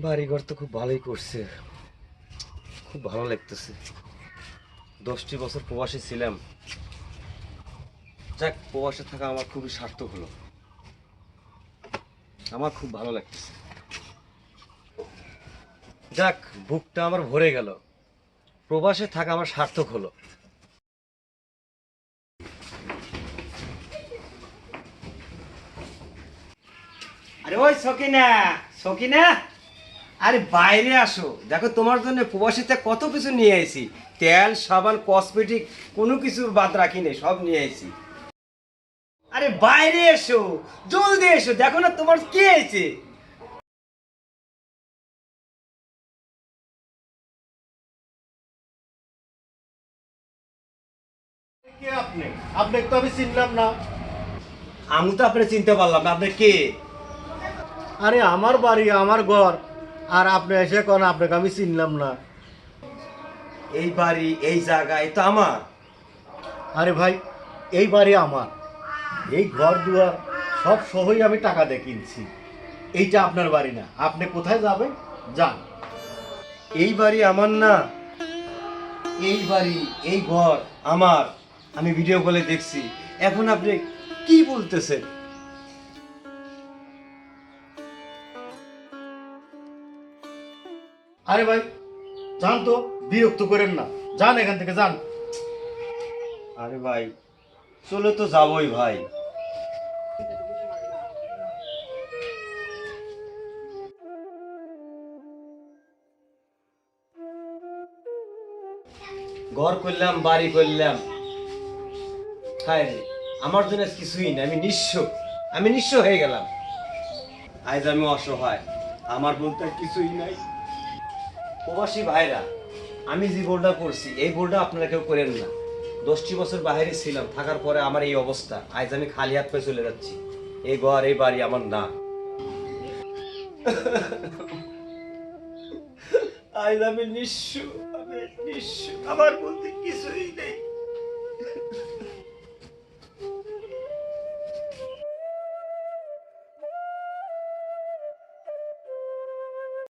বাড়িঘর তো খুব ভালোই করছে। খুব ভালো লাগতেছে। দশটি বছর প্রবাসী ছিলাম। যাক, প্রবাসে থাকা আমার খুবই সার্থক হলো। আমার খুব ভালো লাগতেছে। যাক, বুকটা আমার ভরে গেল। প্রবাসে থাকা আমার সার্থক হলো। আরে ওই সকিনা সকিনা? আরে বাইরে আসো। দেখো তোমার জন্য প্রবাসীতে কত কিছু নিয়ে এসেছি তেল সাবান কসমেটিক কোনো কিছু বাদ রাখিনি সব নিয়ে এসেছি আরে বাইরে এসো জলদি এসো দেখো না তোমার কি হয়েছে কে আপনি? তো আমি চিনলাম না। আমি তো আপনি চিনতে পারলাম না আপনি কে? আরে আমার বাড়ি আমার ঘর। আর আপনি এসে কোন আপনাকে আমি চিনলাম না। এই বাড়ি এই জায়গা এই তো আমার। আরে ভাই এই বাড়ি আমার। এই ঘর দুয়ার সব সহই আমি টাকা দিয়ে কিনছি। এইটা আপনার বাড়ি না। আপনি কোথায় যাবেন? যান। এই বাড়ি আমার না। এই বাড়ি এই ঘর আমার। আমি ভিডিও কলে দেখছি। এখন আপনি কি বলতেছেন? আরে ভাই, যান তো, বিরক্ত করেন না। যান এখান থেকে, যান। আরে ভাই, চলে তো যাবই ভাই। ঘর করলাম, বাড়ি করলাম। হায় রে, আমার জন্য কিছুই না আমি নিঃস্ব আমি নিঃস্ব হয়ে গেলাম। আজ আমি অসহায়, আমার বলতে কিছুই নাই। প্রবাসী ভাইরা, আমি যে বোলটা করছি এই বোলটা আপনারা কেউ করেন না। দশটি বছর বাইরে ছিলাম, থাকার পরে আমার এই অবস্থা। আজ আমি খালি হাত পেয়ে চলে যাচ্ছি। এই ঘর, এই বাড়ি, আমার না। আজ আমি নিঃস্ব আমি নিঃস্ব। আমার বলতে কিছুই নেই।